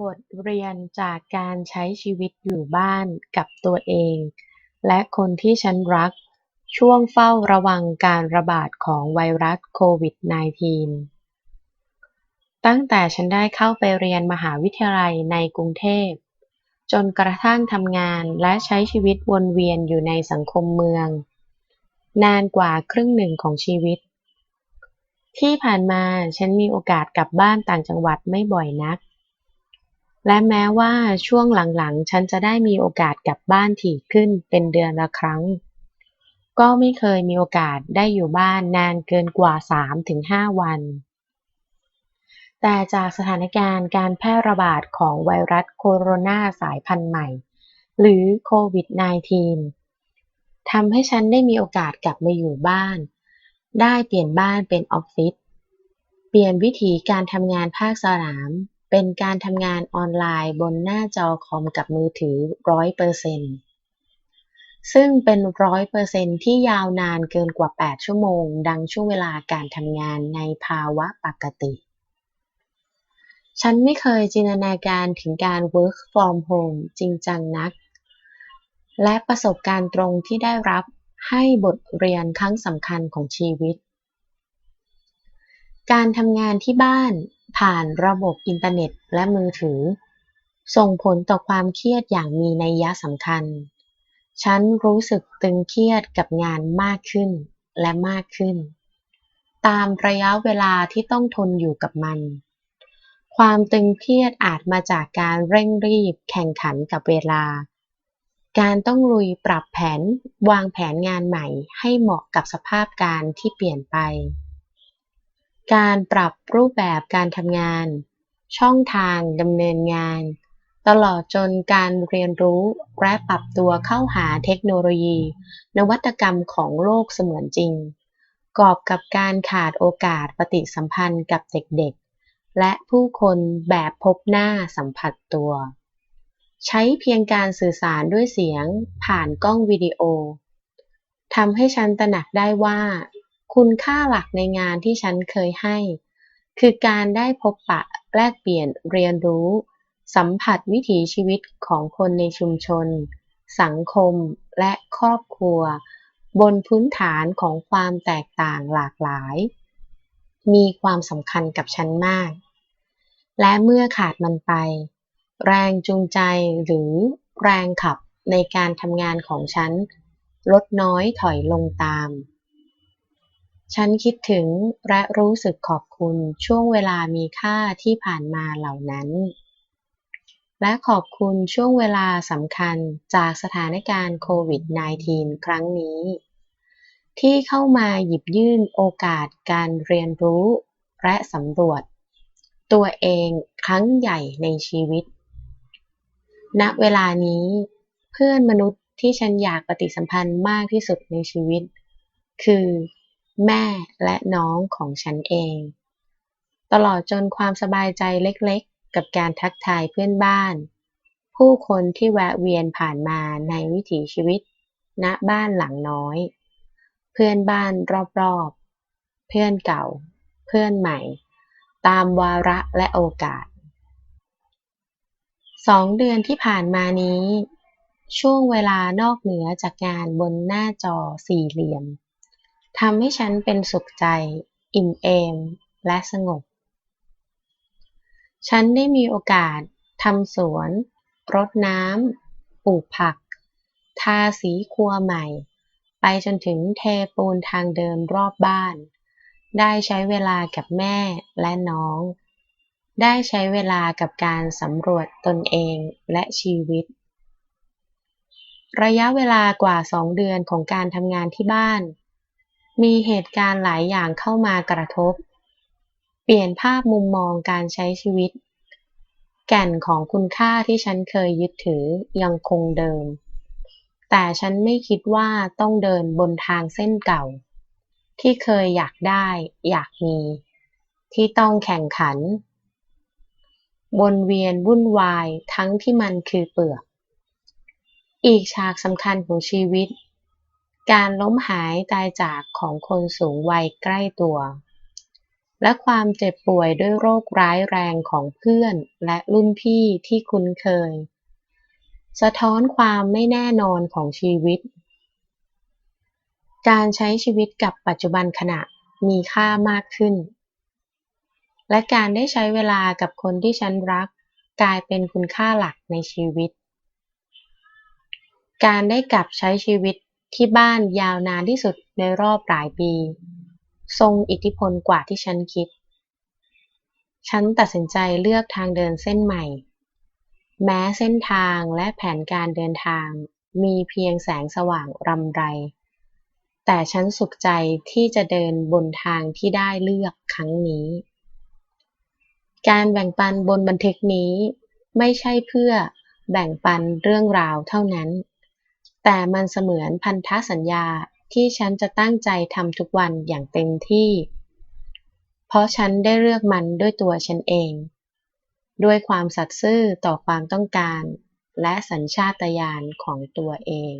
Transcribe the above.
บทเรียนจากการใช้ชีวิตอยู่บ้านกับตัวเอง และคนที่ฉันรัก ช่วงเฝ้าระวังการระบาดของไวรัสโควิด -19 ตั้งแต่ฉันได้เข้าไปเรียนมหาวิทยาลัยในกรุงเทพ จนกระทั่งทำงานและใช้ชีวิตวนเวียนอยู่ในสังคมเมือง นานกว่าครึ่งหนึ่งของชีวิต ที่ผ่านมาฉันมีโอกาสกลับบ้านต่างจังหวัดไม่บ่อยนัก และแม้ว่าช่วงหลังๆ ฉันจะได้มีโอกาสกลับบ้านถี่ขึ้นเป็นเดือนละครั้ง ก็ไม่เคยมีโอกาสได้อยู่บ้านนานเกินกว่า 3-5 วัน แต่จากสถานการณ์การแพร่ระบาดของไวรัสโคโรนาสายพันธุ์ใหม่ หรือโควิด -19 ทำให้ฉันได้มีโอกาสกลับมาอยู่บ้าน ได้เปลี่ยนบ้านเป็นออฟฟิศ เปลี่ยนวิถีการทำงานภาคสนาม เป็นการทำงานออนไลน์บนหน้าจอคอมกับมือถือร้อยเปอร์เซ็นต์ซึ่งเป็นร้อยเปอร์เซ็นต์ที่ยาวนานเกินกว่า 8 ชั่วโมง ดังช่วงเวลาการทำงานในภาวะปกติ ฉันไม่เคยจินตนาการถึงการ work from home จริงจังนัก และประสบการณ์ตรงที่ได้รับให้บทเรียนครั้งสำคัญของชีวิต การทำงานที่บ้าน ผ่านระบบอินเทอร์เน็ตและมือถือ ส่งผลต่อความเครียดอย่างมีนัยสำคัญ ฉันรู้สึกตึงเครียดกับงานมากขึ้นและมากขึ้น ตามระยะเวลาที่ต้องทนอยู่กับมัน ความตึงเครียดอาจมาจากการเร่งรีบแข่งขันกับเวลา การต้องลุยปรับแผนวางแผนงานใหม่ให้เหมาะกับสภาพการที่เปลี่ยนไป การปรับรูปแบบการทำงาน ช่องทางดำเนินงาน ตลอดจนการเรียนรู้และปรับตัวเข้าหาเทคโนโลยี นวัตกรรมของโลกเสมือนจริง กอบกับการขาดโอกาสปฏิสัมพันธ์กับเด็กๆ และผู้คนแบบพบหน้าสัมผัสตัว ใช้เพียงการสื่อสารด้วยเสียงผ่านกล้องวิดีโอทำให้ฉันตระหนักได้ว่า คุณค่าหลักในงานที่ฉันเคยให้ คือการได้พบปะแลกเปลี่ยนเรียนรู้ สัมผัสวิถีชีวิตของคนในชุมชน สังคมและครอบครัว บนพื้นฐานของความแตกต่างหลากหลาย มีความสำคัญกับฉันมาก และเมื่อขาดมันไป แรงจูงใจหรือแรงขับในการทำงานของฉัน ลดน้อยถอยลงตาม ฉันคิดถึงและรู้สึกขอบคุณช่วงเวลามีค่าที่ผ่านมาเหล่านั้น และขอบคุณช่วงเวลาสำคัญจากสถานการณ์โควิด -19 ครั้งนี้ ที่เข้ามาหยิบยื่นโอกาสการเรียนรู้และสำรวจ ตัวเองครั้งใหญ่ในชีวิต ณ เวลานี้ เพื่อนมนุษย์ที่ฉันอยากปฏิสัมพันธ์มากที่สุดในชีวิต คือ แม่และน้องของฉันเอง ตลอดจนความสบายใจเล็กๆ กับการทักทายเพื่อนบ้าน ผู้คนที่แวะเวียนผ่านมาในวิถีชีวิต ณบ้านหลังน้อย เพื่อนบ้านรอบๆ เพื่อนเก่า เพื่อนใหม่ ตามวาระและโอกาสสองเดือนที่ผ่านมานี้ ช่วงเวลานอกเหนือจากงานบนหน้าจอสี่เหลี่ยม ทำให้ฉันเป็นสุขใจ อิ่มเอม และสงบ ฉันได้มีโอกาสทำสวน รดน้ำปลูกผัก ทาสีครัวใหม่ ไปจนถึงเทปูนทางเดินรอบบ้าน ได้ใช้เวลากับแม่และน้อง ได้ใช้เวลากับการสำรวจตนเองและชีวิต ระยะเวลากว่าสองเดือนของการทำงานที่บ้าน มีเหตุการณ์หลายอย่างเข้ามากระทบ เปลี่ยนภาพมุมมองการใช้ชีวิต แก่นของคุณค่าที่ฉันเคยยึดถือยังคงเดิม แต่ฉันไม่คิดว่าต้องเดินบนทางเส้นเก่า ที่เคยอยากได้ อยากมี ที่ต้องแข่งขันวนเวียนวุ่นวายทั้งที่มันคือเปลือก อีกฉากสำคัญของชีวิต การล้มหายตายจากของคนสูงวัยใกล้ตัว และความเจ็บป่วยด้วยโรคร้ายแรงของเพื่อนและรุ่นพี่ที่คุ้นเคย สะท้อนความไม่แน่นอนของชีวิต การใช้ชีวิตกับปัจจุบันขณะมีค่ามากขึ้น และการได้ใช้เวลากับคนที่ฉันรัก กลายเป็นคุณค่าหลักในชีวิต การได้กลับใช้ชีวิต ที่บ้านยาวนานที่สุดในรอบหลายปี ทรงอิทธิพลกว่าที่ฉันคิด ฉันตัดสินใจเลือกทางเดินเส้นใหม่ แม้เส้นทางและแผนการเดินทางมีเพียงแสงสว่างรำไร แต่ฉันสุขใจที่จะเดินบนทางที่ได้เลือกครั้งนี้ การแบ่งปันบนบันทึกนี้ ไม่ใช่เพื่อแบ่งปันเรื่องราวเท่านั้น แต่มันเสมือนพันธสัญญาที่ฉันจะตั้งใจทำทุกวันอย่างเต็มที่ เพราะฉันได้เลือกมันด้วยตัวฉันเอง ด้วยความสัตย์ซื่อต่อความต้องการ และสัญชาตญาณของตัวเอง